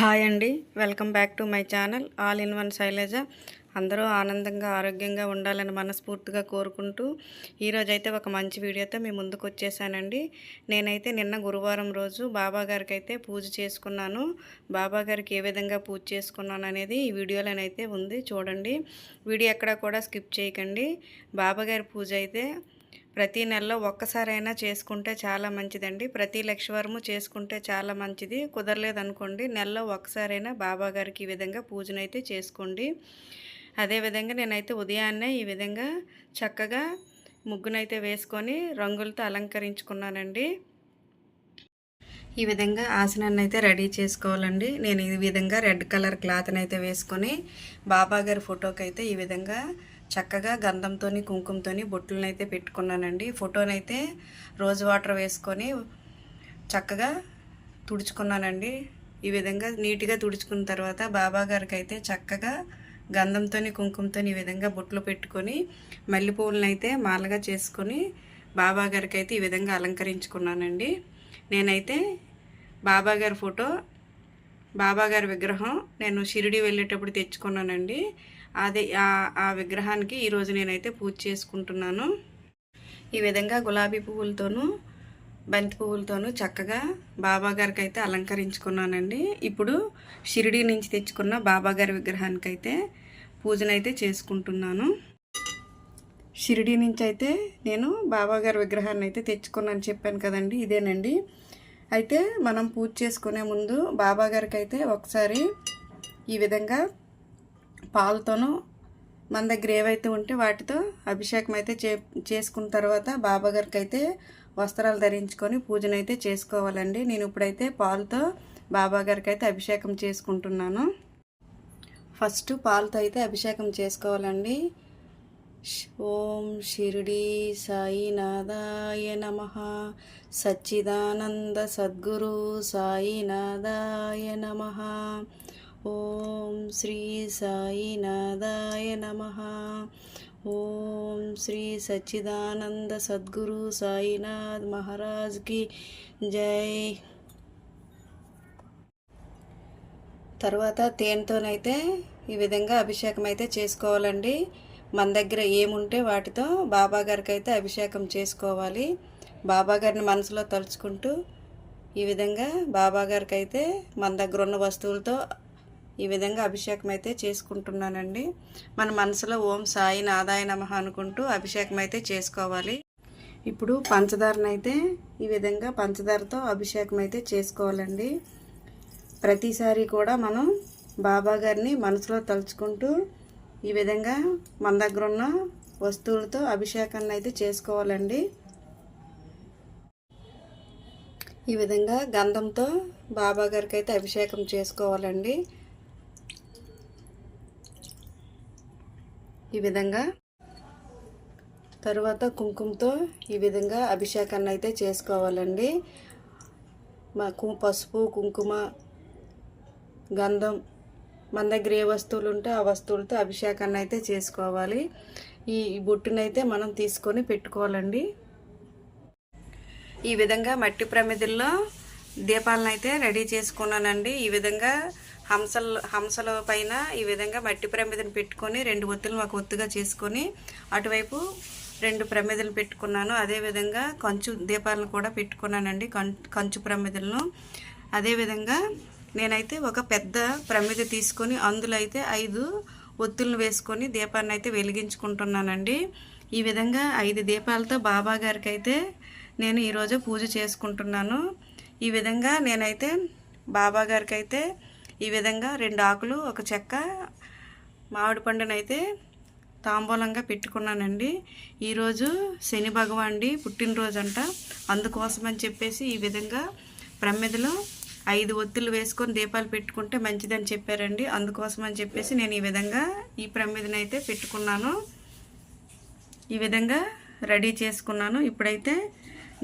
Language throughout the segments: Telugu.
హాయ్ అండి. Welcome back to my channel. All in one Shailaja. అందరూ ఆనందంగా ఆరోగ్యంగా ఉండాలని మనస్ఫూర్తిగా కోరుకుంటూ ఈరోజు అయితే ఒక మంచి వీడియోతో మీ ముందుకు వచ్చేసానండి. నేనైతే నిన్న గురువారం రోజు బాబాగారికి అయితే పూజ చేసుకున్నాను. బాబా గారికి ఏ విధంగా పూజ చేసుకున్నాను అనేది ఈ వీడియోలోనైతే ఉంది. చూడండి. వీడియో ఎక్కడా కూడా స్కిప్ చేయకండి. బాబా గారి పూజ అయితే ప్రతి నెలలో ఒక్కసారైనా చేసుకుంటే చాలా మంచిదండి. ప్రతి లక్షవరము చేసుకుంటే చాలా మంచిది. కుదరలేదనుకోండి నెలలో ఒక్కసారైనా బాబా గారికి ఈ విధంగా పూజనైతే చేసుకోండి. అదేవిధంగా నేనైతే ఉదయాన్నే ఈ విధంగా చక్కగా ముగ్గునైతే వేసుకొని రంగులతో అలంకరించుకున్నానండి. ఈ విధంగా ఆసనాన్ని అయితే రెడీ చేసుకోవాలండి. నేను ఈ విధంగా రెడ్ కలర్ క్లాత్ని అయితే వేసుకొని బాబా గారి ఫోటోకి అయితే ఈ విధంగా చక్కగా గంధంతో కుంకుమతో బొట్టులను అయితే పెట్టుకున్నానండి. ఫోటోనైతే రోజ్ వాటర్ వేసుకొని చక్కగా తుడుచుకున్నానండి. ఈ విధంగా నీట్గా తుడుచుకున్న తర్వాత బాబా గారికి అయితే చక్కగా గంధంతో కుంకుమతో ఈ విధంగా బొట్లు పెట్టుకొని మల్లెపూలను అయితే మాలగా చేసుకొని బాబా గారికి అయితే ఈ విధంగా అలంకరించుకున్నానండి. నేనైతే బాబా గారి ఫోటో బాబా గారి విగ్రహం నేను షిరిడి వెళ్ళేటప్పుడు తెచ్చుకున్నానండి. అదే ఆ విగ్రహానికి ఈరోజు నేనైతే పూజ చేసుకుంటున్నాను. ఈ విధంగా గులాబీ పువ్వులతోనూ బంతి పువ్వులతోనూ చక్కగా బాబా గారికి అయితే అలంకరించుకున్నానండి. ఇప్పుడు షిరిడి నుంచి తెచ్చుకున్న బాబా గారి విగ్రహానికి అయితే పూజనైతే చేసుకుంటున్నాను. షిరిడి నుంచి అయితే నేను బాబా గారి విగ్రహాన్ని అయితే తెచ్చుకున్నాను చెప్పాను కదండి ఇదేనండి. అయితే మనం పూజ చేసుకునే ముందు బాబా గారికి అయితే ఒకసారి ఈ విధంగా పాలతోనూ మన దగ్గర ఏవైతే ఉంటే వాటితో అభిషేకం అయితే చే చేసుకున్న తర్వాత బాబాగారికి అయితే వస్త్రాలు ధరించుకొని పూజనైతే చేసుకోవాలండి. నేను ఇప్పుడైతే పాలతో బాబాగారికి అయితే అభిషేకం చేసుకుంటున్నాను. ఫస్ట్ పాలతో అయితే అభిషేకం చేసుకోవాలండి. ఓం షిరిడి సాయినాథాయ నమ. సచ్చిదానంద సద్గురు సాయినాథాయ నమ. ఓం శ్రీ సాయినాథాయ నమ. ఓం శ్రీ సచ్చిదానంద సద్గురు సాయినాథ్ మహారాజ్కి జై. తర్వాత తేనెతోనైతే ఈ విధంగా అభిషేకం అయితే చేసుకోవాలండి. మన దగ్గర ఏముంటే వాటితో బాబా గారికి అయితే అభిషేకం చేసుకోవాలి. బాబా గారిని మనసులో తలుచుకుంటూ ఈ విధంగా బాబా గారికి అయితే మన దగ్గర ఉన్న వస్తువులతో ఈ విధంగా అభిషేకం అయితే చేసుకుంటున్నానండి. మన మనసులో ఓం సాయి నాదాయ నమ అనుకుంటూ అభిషేకం అయితే చేసుకోవాలి. ఇప్పుడు పంచదారనైతే ఈ విధంగా పంచదారతో అభిషేకం అయితే చేసుకోవాలండి. ప్రతిసారి కూడా మనం బాబా గారిని మనసులో తలుచుకుంటూ ఈ విధంగా మన దగ్గర ఉన్న వస్తువులతో అభిషేకాన్ని అయితే చేసుకోవాలండి. ఈ విధంగా గంధంతో బాబా గారికి అయితే అభిషేకం చేసుకోవాలండి. ఈ విధంగా. తర్వాత కుంకుమతో ఈ విధంగా అభిషేకాన్ని అయితే చేసుకోవాలండి. మా పసుపు కుంకుమ గంధం మన దగ్గర ఏ వస్తువులు ఉంటే ఆ వస్తువులతో అభిషేకాన్ని అయితే చేసుకోవాలి. ఈ బొట్టునైతే మనం తీసుకొని పెట్టుకోవాలండి. ఈ విధంగా మట్టి ప్రమిదిల్లో దీపాలను అయితే రెడీ చేసుకున్నానండి. ఈ విధంగా హంసలు హంసల పైన ఈ విధంగా మట్టి ప్రమిదను పెట్టుకొని రెండు ఒత్తులను ఒక ఒత్తుగా చేసుకొని అటువైపు రెండు ప్రమిదలు పెట్టుకున్నాను. అదేవిధంగా కంచు దీపాలను కూడా పెట్టుకున్నానండి. కంచు ప్రమిదలను. అదేవిధంగా నేనైతే ఒక పెద్ద ప్రమిద తీసుకొని అందులో అయితే ఐదు ఒత్తులను వేసుకొని దీపాన్ని అయితే వెలిగించుకుంటున్నానండి. ఈ విధంగా ఐదు దీపాలతో బాబా గారికి అయితే నేను ఈరోజు పూజ చేసుకుంటున్నాను. ఈ విధంగా నేనైతే బాబా గారికి అయితే ఈ విధంగా రెండు ఆకులు ఒక చెక్క మామిడి పండునైతే తాంబూలంగా పెట్టుకున్నానండి. ఈరోజు శని భగవాన్డి పుట్టినరోజు అంట అందుకోసమని చెప్పేసి ఈ విధంగా ప్రమిదలో ఐదు ఒత్తులు వేసుకొని దీపాలు పెట్టుకుంటే మంచిదని చెప్పారండి. అందుకోసం అని చెప్పేసి నేను ఈ విధంగా ఈ ప్రమిదనైతే పెట్టుకున్నాను. ఈ విధంగా రెడీ చేసుకున్నాను. ఇప్పుడైతే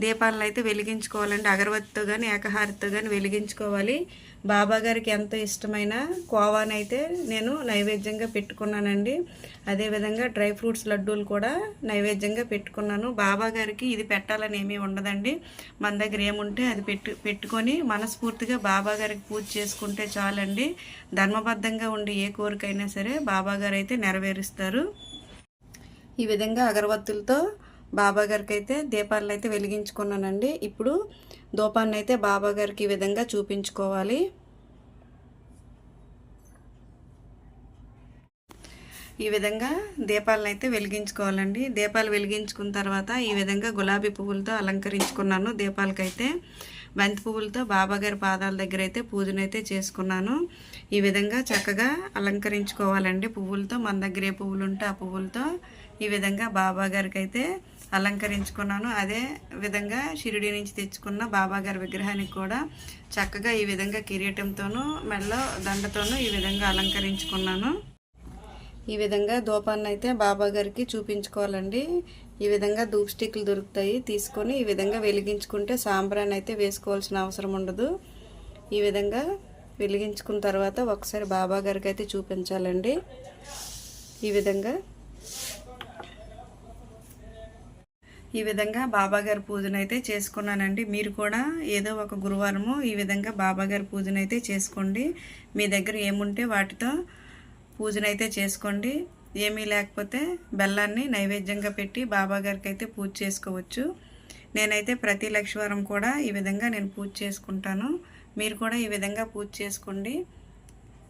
దీపాలను అయితే వెలిగించుకోవాలండి. అగరబత్తితో కానీ ఏకహారతితో కానీ వెలిగించుకోవాలి. బాబా గారికి ఎంతో ఇష్టమైన కోవానైతే నేను నైవేద్యంగా పెట్టుకున్నానండి. అదేవిధంగా డ్రై ఫ్రూట్స్ లడ్డూలు కూడా నైవేద్యంగా పెట్టుకున్నాను. బాబా గారికి ఇది పెట్టాలని ఏమీ ఉండదండి. మన దగ్గర ఏముంటే అది పెట్టు పెట్టుకొని మనస్ఫూర్తిగా బాబా గారికి పూజ చేసుకుంటే చాలండి. ధర్మబద్ధంగా ఉండి ఏ కోరికైనా సరే బాబా గారు అయితే నెరవేరుస్తారు. ఈ విధంగా అగరబత్తులతో బాబా గారికి అయితే దీపాలను అయితే వెలిగించుకున్నానండి. ఇప్పుడు దూపాన్ని అయితే బాబా గారికి ఈ విధంగా చూపించుకోవాలి. ఈ విధంగా దీపాలను అయితే వెలిగించుకోవాలండి. దీపాలు వెలిగించుకున్న తర్వాత ఈ విధంగా గులాబీ పువ్వులతో అలంకరించుకున్నాను దీపాలకైతే. బంతి పువ్వులతో బాబాగారి పాదాల దగ్గర అయితే పూజనైతే చేసుకున్నాను. ఈ విధంగా చక్కగా అలంకరించుకోవాలండి పువ్వులతో. మన దగ్గర ఏ పువ్వులు ఉంటే ఆ పువ్వులతో ఈ విధంగా బాబాగారికి అయితే అలంకరించుకున్నాను. అదే విధంగా షిరిడి నుంచి తెచ్చుకున్న బాబా గారి విగ్రహానికి కూడా చక్కగా ఈ విధంగా కిరీటంతోనూ మెల్ల దండతోనూ ఈ విధంగా అలంకరించుకున్నాను. ఈ విధంగా దూపాన్ని అయితే బాబా గారికి చూపించుకోవాలండి. ఈ విధంగా ధూప్ స్టిక్లు దొరుకుతాయి. తీసుకొని ఈ విధంగా వెలిగించుకుంటే సాంబ్రాన్ని అయితే వేసుకోవాల్సిన అవసరం ఉండదు. ఈ విధంగా వెలిగించుకున్న తర్వాత ఒకసారి బాబా గారికి అయితే చూపించాలండి. ఈ విధంగా ఈ విధంగా బాబాగారి పూజనైతే చేసుకున్నానండి. మీరు కూడా ఏదో ఒక గురువారము ఈ విధంగా బాబాగారి పూజనైతే చేసుకోండి. మీ దగ్గర ఏముంటే వాటితో పూజనైతే చేసుకోండి. ఏమీ లేకపోతే బెల్లాన్ని నైవేద్యంగా పెట్టి బాబాగారికి అయితే పూజ చేసుకోవచ్చు. నేనైతే ప్రతి లక్షవారం కూడా ఈ విధంగా నేను పూజ చేసుకుంటాను. మీరు కూడా ఈ విధంగా పూజ చేసుకోండి.